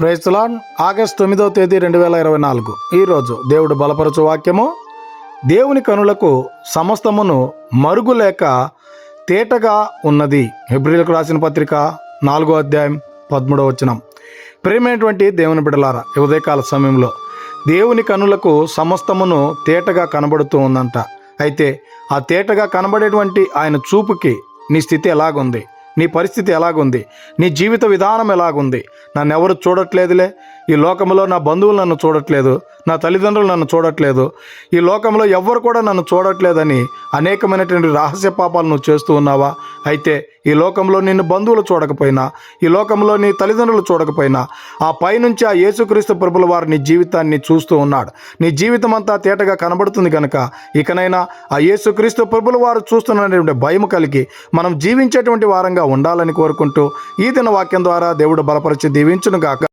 ప్రైస్లాన్ August తొమ్మిదవ తేదీ రెండు వేల ఇరవై నాలుగు. ఈరోజు దేవుడు బలపరచు వాక్యము. దేవుని కనులకు సమస్తమును మరుగు లేక తేటగా ఉన్నది. ఫిబ్రిలకు రాసిన పత్రిక నాలుగో అధ్యాయం పదమూడవ వచనం. ప్రేమైనటువంటి దేవుని బిడలారా ఉదయకాల సమయంలో దేవుని కనులకు సమస్తమును తేటగా కనబడుతూ ఉందంట. అయితే ఆ తేటగా కనబడేటువంటి ఆయన చూపుకి నీ స్థితి ఎలాగుంది? నీ పరిస్థితి ఎలాగుంది? నీ జీవిత విధానం ఎలాగుంది? నన్ను ఎవరు చూడట్లేదులే. ఈ లోకంలో నా బంధువులు నన్ను చూడట్లేదు నా తల్లిదండ్రులు నన్ను చూడట్లేదు ఈ లోకంలో ఎవ్వరు కూడా నన్ను చూడట్లేదని అనేకమైనటువంటి రహస్య పాపాలు నువ్వు చేస్తూ ఉన్నావా? అయితే ఈ లోకంలో నిన్ను బంధువులు చూడకపోయినా ఈ లోకంలో నీ తల్లిదండ్రులు చూడకపోయినా ఆ పైనుంచి ఆ యేసుక్రీస్తు ప్రభుల వారు నీ జీవితాన్ని చూస్తూ ఉన్నాడు. నీ జీవితం అంతా తేటగా కనబడుతుంది కనుక ఇకనైనా ఆ యేసుక్రీస్తు ప్రభుల వారు చూస్తున్నటువంటి భయం కలిగి మనం జీవించేటువంటి వారంగా ఉండాలని కోరుకుంటూ ఈ దిన వాక్యం ద్వారా దేవుడు బలపరిచి దీవించును గాక